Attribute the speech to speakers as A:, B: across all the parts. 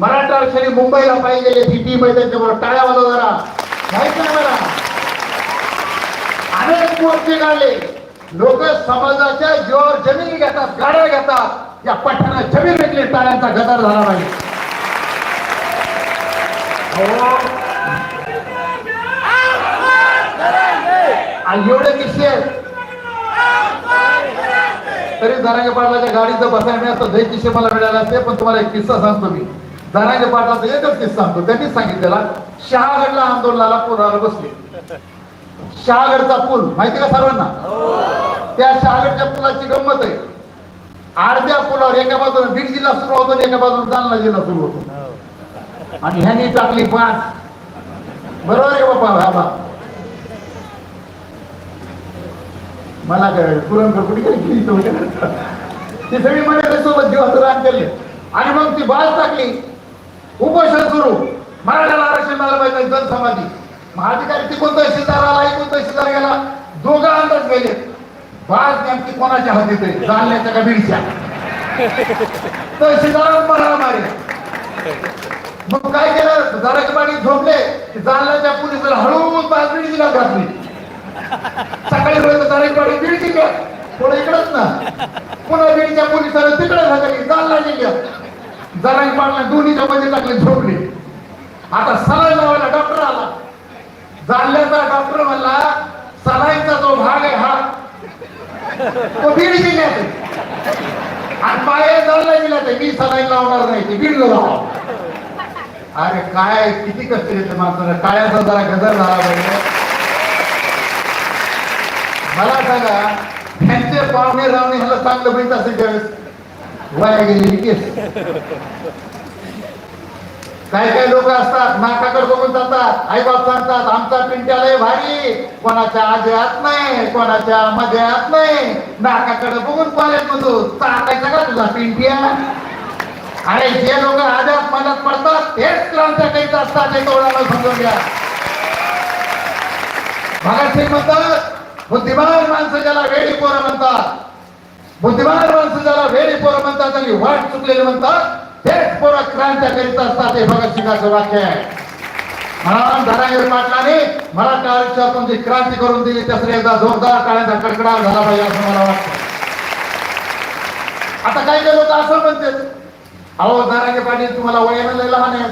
A: मराठा आरक्षणी मुंबईला पाहिजे सिटी मध्ये त्यांच्याबरोबर टाळ्या वाजव जरा. माहिती नाही मला. अनेक मोर्चे काढले लोक समाजाच्या जीवावर जमीन घेतात गाड्या घेतात. या पठाणा जमीन घेतली टाळ्यांचा गदार झाला नाही. आणि एवढे किस्से आहेत. तरी जरांगे पाटलाच्या गाडीचं बसायला मिळालं तर लय किस्से मला मिळाले असते पण तुम्हाला एक किस्सा सांगतो मी. जरांगे पाटलाचा एकच किस्सा सांगतो. त्यांनी सांगितलेला शहागडला आंदोलनाला पुरावर बसले. शहागडचा पूल माहिती का सर्वांना? त्या शहागडच्या पुलाची गंमत आहे. अर्ध्या पुलावर एका बाजूला बीड जिल्हा सुरू होतो आणि एका बाजूला जालना जिल्हा सुरू होतो. आणि ह्यांनी टाकली पाच. बरोबर आहे बाबा बाबा मला काय पुरणकर कुठे गेली ती सगळी माझ्या सोबत जीवाचं रान केले. आणि मग ती बाज टाकली. उपोषण करू. मराठ्याला आरक्षण मिळालं पाहिजे जनसमाधी महाधिकारी ती कोणता तहसीलदार आला ही कोणता तहसीलदार गेला दोघं अंदाज गेले बाज नेमकी कोणाच्या हातीत आहे जालन्याच्या का बीडच्या? तहसीलदार मराला मारे. मग काय केलं? जराच्या पाणी झोपले. की जालन्याच्या पोलिसाला हळूहळू बाज बीड जिल्ह्यात घातली. सकाळी रोज तारीख पाणी बीड जिल्ह्यात थोडं इकडंच ना. पुन्हा बीडच्या पोलिसाला तिकडे झाली जालना जिल्ह्यात जरांग पाडला दोन्हीच्या मध्ये टाकले झोपले. आता सलाई लावायला डॉक्टर आला. जालन्याचा डॉक्टर म्हणला सलाईचा जो भाग आहे हा तो बीड जिल्ह्यात आणि पाय जालना जिल्ह्यात आहे मी सलाईन लावणार नाही ते बीड लावा अरे काय किती कष्ट घेते माणसाला. काळ्याचा जरा गजर झाला पाहिजे. मला सांगा त्यांचे पाहुणे रावणे ह्याला चांगलं माहीत असेल त्यावेळेस. वाया गेलेली केस काय काय लोक असतात? नाकाकडे बघून जातात. आई बाप सांगतात आमचा पिंट्या लय भारी. कोणाच्या आजयात नाही कोणाच्या मजयात नाही. नाकाकडे बघून कॉलेज मधून चाकायचा का तुझा पिंट्या? अरे जे लोक आजात मनात पडतात तेच क्रांत्या करीत असतात हे तोडाला समजून घ्या. भगतसिंग म्हणतात बुद्धिमान माणसं ज्याला वेळी पोरं म्हणतात बुद्धिमान माणसं ज्याला वेळी पोरं म्हणतात आणि वाट चुकलेले म्हणतात तेच पोरं क्रांत्या करीत असतात हे भगतसिंगाचं वाक्य आहे. म्हणून धनागिरी पाटलाने मराठा आरक्षणातून जी क्रांती करून दिली त्यासाठी एकदा जोरदार टाळ्यांचा कडकडाट झाला पाहिजे असं मला वाटतं. आता काही काही लोक असं म्हणतात अहो दारांगे पाटील तुम्हाला वयानं लय लहान आहे.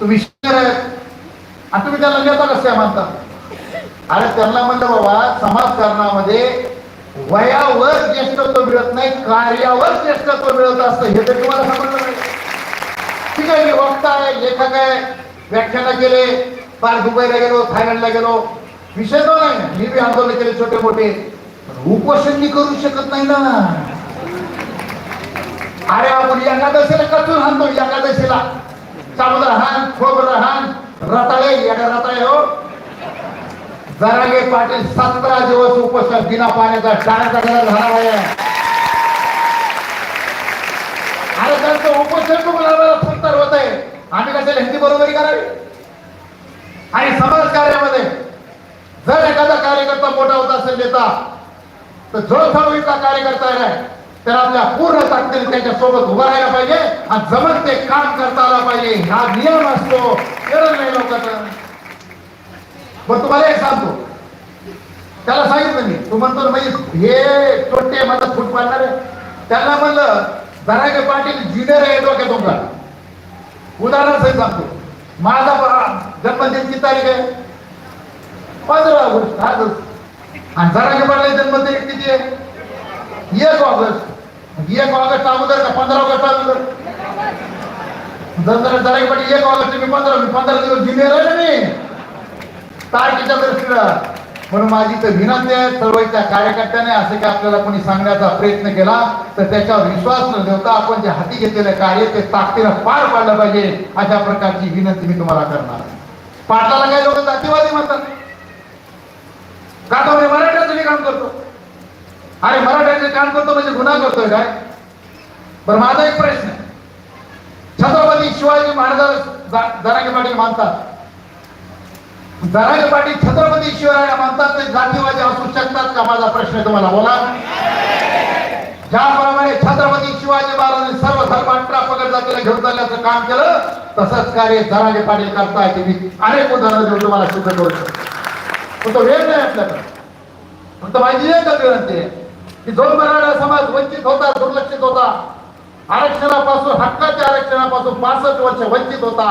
A: तुम्ही शिक्षक आहेत आणि तुम्ही त्याला नेता कसे म्हणता अरे त्यांना म्हणलं बाबा समाजकारणामध्ये वयावर ज्येष्ठत्व मिळत नाही कार्यावर ज्येष्ठत्व मिळत असतं हे तर तुम्हाला समजलं नाही ठीक आहे मी वक्ता आहे लेखक आहे व्याख्याना केले पार दुबईला गेलो थायलंडला गेलो. विषय तो नाही मी बी आंदोलन केले छोटे मोठे. उपोषण मी करू शकत नाही ना. अरे आपण एकादशीला कचून हाणतो एकादशीला. चांगलं हान खोबरं हान रताळे येड्या रताळे हो. जरांगे पाटील सतरा दिवस उपोषण बिना पाण्याचा टाळ्याचा गरज झाला आहे अरे त्यांचं उपोषण तुम्हाला फुलतर होत आहे. आम्ही कशाला हिंदी बरोबरी करावी? आणि समाज कार्यामध्ये जर एखादा कार्यकर्ता मोठा होत असेल नेता तर जो सवयीचा कार्यकर्ता आहे तर आपल्या पूर्ण ताकदीने त्याच्या सोबत उभा राहायला पाहिजे आणि जमत ते काम करता आला पाहिजे. हा नियम असतो. कळलं नाही लोकांचं. मग तुम्हाला एक सांगतो. त्याला सांगितलं मी. तू म्हणतो म्हणजे हे तोटे माझा फूट मारणार आहे. त्यांना म्हणलं धनागे पाटील जिनेर आहे डोक्यात तुमचा उदाहरणासहित सांगतो. माझा जन्मदिनची तारीख आहे. पंधरा ऑगस्ट आजच. आणि जरागे पाटील जन्मदिन किती आहे? एक ऑगस्ट. एक ऑगस्ट अगोदर का पंधरा ऑगस्ट अगोदर? जर जरा जरागे पाटील एक ऑगस्ट मी पंधरा मी पंधरा दिवस जिनेर आहे ना मी. तारखेच्या दृष्टीनं म्हणून माझी तर विनंती आहे चळवळीच्या कार्यकर्त्याने असे काही आपल्याला कोणी सांगण्याचा प्रयत्न केला तर त्याच्यावर विश्वास न ठेवता आपण जे हाती घेतलेले कार्य ते ताकदीनं पार पाडलं पाहिजे अशा प्रकारची विनंती मी तुम्हाला करणार. पाटलाला काही लोक जातीवादी म्हणतात? का तो मी मराठ्याचं मी काम करतो? अरे मराठ्याचे काम करतो म्हणजे गुन्हा करतोय काय? बरं माझा एक प्रश्न छत्रपती शिवाजी महाराज जरांगे पाटील मानतात. जरांगे पाटील छत्रपती शिवराय म्हणतात ते जातीवादी असू शकतात का? माझा प्रश्न तुम्हाला बोला. ज्याप्रमाणे छत्रपती शिवाजी महाराजांनी सर्व धर्मांना पकड जातीला घेऊन चालल्याचं काम केलं तसंच कार्य जरागे पाटील करताय ते मी अनेक उदाहरणं देऊन तुम्हाला सिद्ध करू शकतो. तो वेळ नाही आपल्याकडे. फक्त माझी एकच विनंती? आहे की जो मराठा समाज वंचित होता दुर्लक्षित होता आरक्षणापासून हक्काच्या आरक्षणापासून पासष्ट वर्ष वंचित होता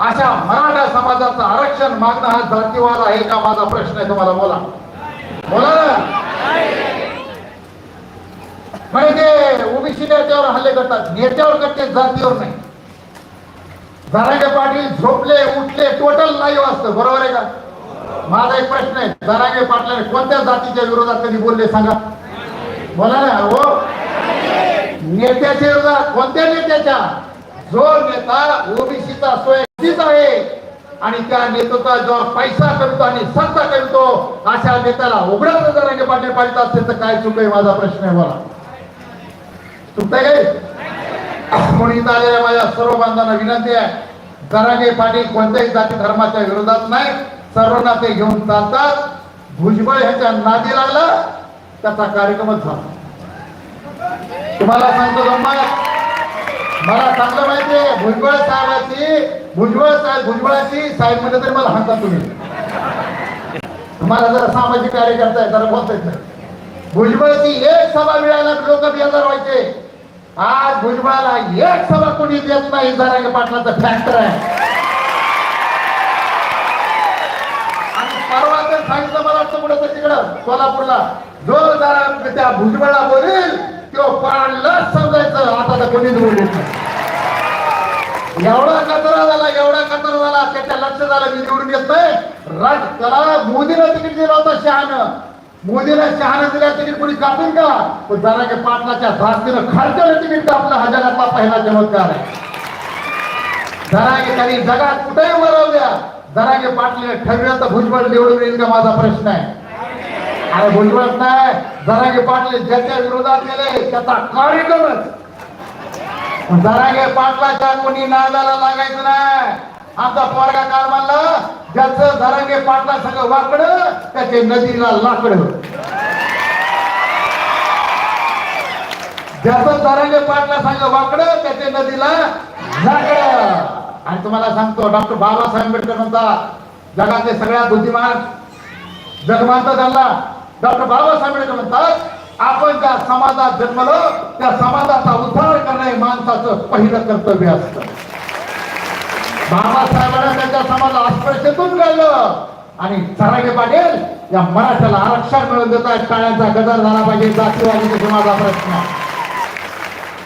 A: अशा मराठा समाजाचं आरक्षण मागणं हा जातीवाद आहे का? माझा प्रश्न आहे तुम्हाला बोला. बोला ना. म्हणजे ते ओबीसी नेत्यावर हल्ले करतात. नेत्यावर करते जातीवर नाही. जरांगे पाटील झोपले उठले टोटल लाईव्ह असतं बरोबर आहे का? माझा एक प्रश्न आहे. जरांगे पाटलाने कोणत्या जातीच्या विरोधात कधी बोलले सांगा? बोला ना हो. नेत्याच्या विरोधात कोणत्या नेत्याच्या? जो नेता ओबीसीचा तीच आहे. आणि त्या नेतृत्वा जो पैसा करतो आणि सत्ता करतो अशा नेत्याला उघडच जरांगे पाटील पाहिजे असेल तर काय चुक माझा प्रश्न आहे मला. चुकतंय काय? म्हणून इथं आलेल्या माझ्या सर्व बांधवांना विनंती आहे. दरांगे पाटील कोणत्याही जाती धर्माच्या विरोधात नाही. सर्वांना ते घेऊन चालतात. भुजबळ ह्याच्या नादी लागला त्याचा कार्यक्रमच झाला. तुम्हाला सांगतो गंमत. मला चांगलं माहिती आहे. भुजबळ साहेबाची भुजबळ साहेब भुजबळाची साहेब म्हणजे तरी मला हाका तुम्ही. तुम्हाला जरा सामाजिक कार्य करताय जरा बोलतायच भुजबळची एक सभा मिळायला लोक बेजार व्हायचे. आज भुजबळाला एक सभा कोणी देत नाही जरांगे पाटलाचा फॅक्टर आहे. आणि परवा तर सांगितलं मला वाटतं कुठं तिकडं सोलापूरला. जो जरा त्या भुजबळला बोलील तो पाडलाच समजायचं. आता तर कोणी बोलत एवढा कचरा झाला एवढा कचरा झाला त्याच्या लक्ष झालं मी निवडून येत नाही. राज त्याला मोदीला तिकीट दिलं होतं शहानं मोदीला शहानं दिल्या तिकीट कोणी कापून का? पण जरा की पाटलाच्या धास्तीनं खर्चानं तिकीट कापलं हा जगातला पहिला चमत्कार आहे. जरागे त्यांनी जगात कुठेही मरवल्या द्या. जरागे पाटले ठरविलं तर भुजबळ निवडून येईल का माझा प्रश्न आहे. अरे भुजबळ नाही. जरागे पाटले ज्याच्या विरोधात गेले त्याचा कार्यक्रमच. जरागे पाटलाच्या कोणी नादाला लागायचं नाही. आमचा पोरगा काल म्हणला ज्याचं जरांगे पाटला सगळं वाकड त्याचे नदीला लाकड. ज्याचं जरांगे पाटला सगळं वाकड त्याचे नदीला लाकड. आणि तुम्हाला सांगतो डॉक्टर बाबासाहेब आंबेडकर म्हणता जगातले सगळ्यात बुद्धिमान जगमानता झाला डॉक्टर बाबासाहेब आंबेडकर म्हणतात आपण ज्या समाजात जन्मलो त्या समाजाचा उद्धार करणं हे माणसाचं पहिलं कर्तव्य असत. बाबासाहेबांना त्यांच्या समाजाला अस्पृश्यतून काढलं आणि सरागे पाटील या मराठ्याला आरक्षण मिळवून देत आहेत. टाळ्यांचा गजर झाला पाहिजे. जातीवादी समाजा प्रश्न.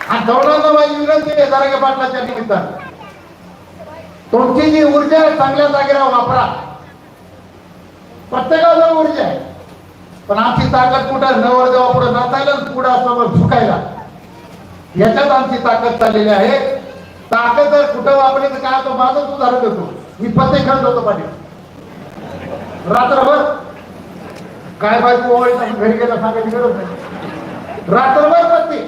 A: आणि दौडांना विनंती आहे सरागे पाटलाच्या निमित्तानं. तुमची जी ऊर्जा आहे चांगल्या जागेला वापरा. प्रत्येकाजवळ ऊर्जा आहे. पण आमची ताकद कुठं नवर जेव्हा पुढे नाचायला पुढे असल्यामुळे झुकायला. याच्यात आमची ताकद चाललेली आहे. ताकद जर कुठं वापरली तर काय तो माझंच उदाहरण देतो. मी पत्ते खेळत होतो पाटील रात्रभर. काय बायको ओवाळी घरी गेला सांगायची गरज नाही. रात्रभर पत्ते.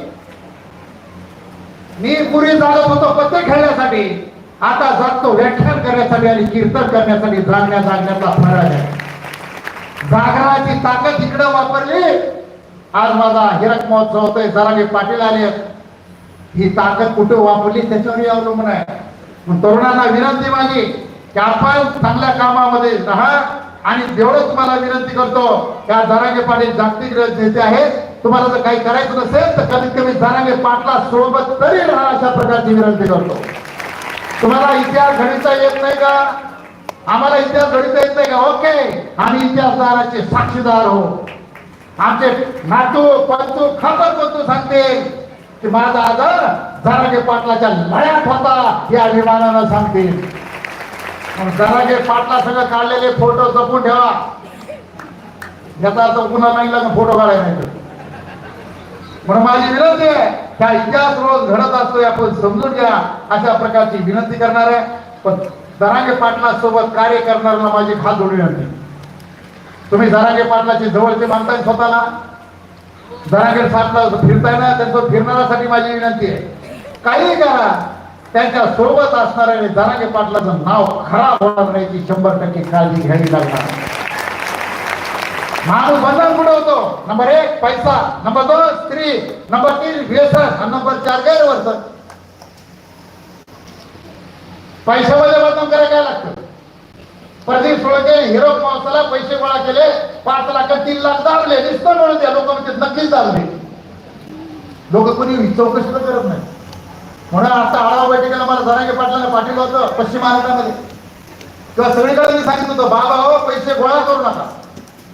A: मी पूर्वी जागत होतो पत्ते खेळण्यासाठी. आता जातो व्याख्यान करण्यासाठी आणि कीर्तन करण्यासाठी जागण्या जागण्याचा फरक आहे. जागराची ताकद इकडं वापरली. आज माझा हिरक महोत्सव होतोय जरागे पाटील आले. ही ताकद कुठे वापरली त्याच्यावरही अवलंबून आहे. तरुणांना विनंती माझी की आपण चांगल्या कामामध्ये राहा आणि जेवढं तुम्हाला विनंती करतो त्या जरांगे पाटील जागतिक नेते आहेत. तुम्हाला जर काही करायचं नसेल तर कमीत कमी जरांगे पाटला सोबत तरी राहा अशा प्रकारची विनंती करतो. तुम्हाला इतिहास घडीचा येत नाही का? आम्हाला इतिहास घडता येत नाही का? ओके. आम्ही इतिहासदाराचे साक्षीदार हो आमचे नातू पंतू खापर पंतू सांगते? की माझा आदर जरागे पाटलाच्या लयात होता या अभिमानानं सांगते. मग जरागे पाटला सगळं काढलेले फोटो जपून ठेवा. याचा अर्थ पुन्हा नाही लागून फोटो काढायला नाही म्हणून माझी विनंती आहे त्या इतिहास रोज घडत असतो आपण समजून घ्या. अशा प्रकारची विनंती करणार आहे. पण दरांगे पाटला सोबत कार्य करणाऱ्यांना माझी खात जोडी विनंती तुम्ही दरांगे पाटलाची जवळचे मानताय स्वतःला? दरांगे पाटला फिरताय ना त्यांचं फिरणाऱ्यासाठी माझी विनंती आहे. काही करा. त्यांच्यासोबत असणाऱ्या दरांगे पाटलाचं नाव खराब होणार नाही याची शंभर टक्के काळजी घ्यावी लागणार. माणूस बंधन बुडवतो. नंबर एक पैसा. नंबर दोन स्त्री. नंबर तीन व्यसन. आणि नंबर चार गैरवर्तन. पैशामध्ये बदनाम करायला काय लागतं? प्रदीप सोळके हिरो माणसाला पैसे गोळा केले पाच लाख तीन लाख दाबले नुसतं म्हणून त्या लोक म्हणजे नक्कीच दाबले लोक कोणी चौकशी तर करत नाही. म्हणून आता आढावा बैठकीला मला जरांगे पाटलांना पाठवलं होतं पश्चिम महाराष्ट्रामध्ये. किंवा सगळीकडे मी सांगितलं होतं बाबा हो पैसे गोळा करू नका.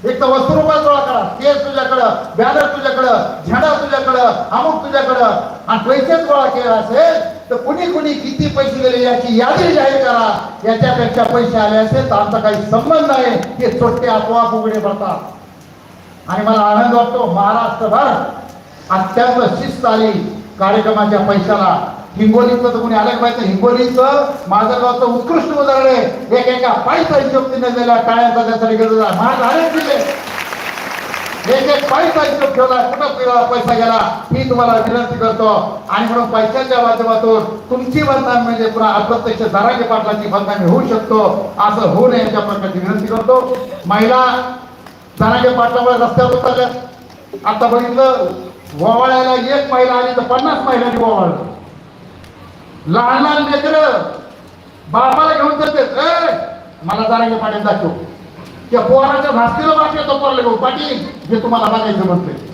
A: एक तर वस्तू रुपये गोळा करा केस तुझ्याकडं बॅनर तुझ्याकडं झेंडा तुझ्याकडं अमुक तुझ्याकडं आणि पैसेच गोळा केला असेल तर कुणी कुणी किती पैसे दिले याची यादी जाहीर करा. याच्यापेक्षा पैसे आले असेल तर आमचा काही संबंध आहे हे चोट्टे आपोआप उघडे पडतात. आणि मला आनंद वाटतो महाराष्ट्रभर अत्यंत शिस्त आली कार्यक्रमाच्या पैशाला. हिंगोलीचं तर कोणी आलं पाहिजे हिंगोलीचं माझं गावचं उत्कृष्ट उदाहरण आहे. एकेका पायचा पायीचा हिशोब तिने दिला टाळ्यांचा त्यासाठी गेलो माझा दिले एक एक पैसा हिशोब ठेवला कुठं पैसा गेला मी तुम्हाला विनंती करतो. आणि म्हणून पैशाच्या माध्यमातून तुमची बंधन म्हणजे पुन्हा अप्रत्यक्ष दरागे पाटलाची बंधन होऊ शकतो असं होऊ नये याच्या प्रकारची विनंती करतो. महिला दरागे पाटलामुळे रस्त्यावर उतरल्या. आता बघितलं ववाळायला एक महिला आली तर पन्नास महिलांनी ववाळलं. लहान लहान लेकर बापाला घेऊन जाते मला जाण्याचे पाटील दाखव. त्या पोराच्या भास्तीला वाटलं तो पोरले पाटील जे तुम्हाला बघायचं म्हणते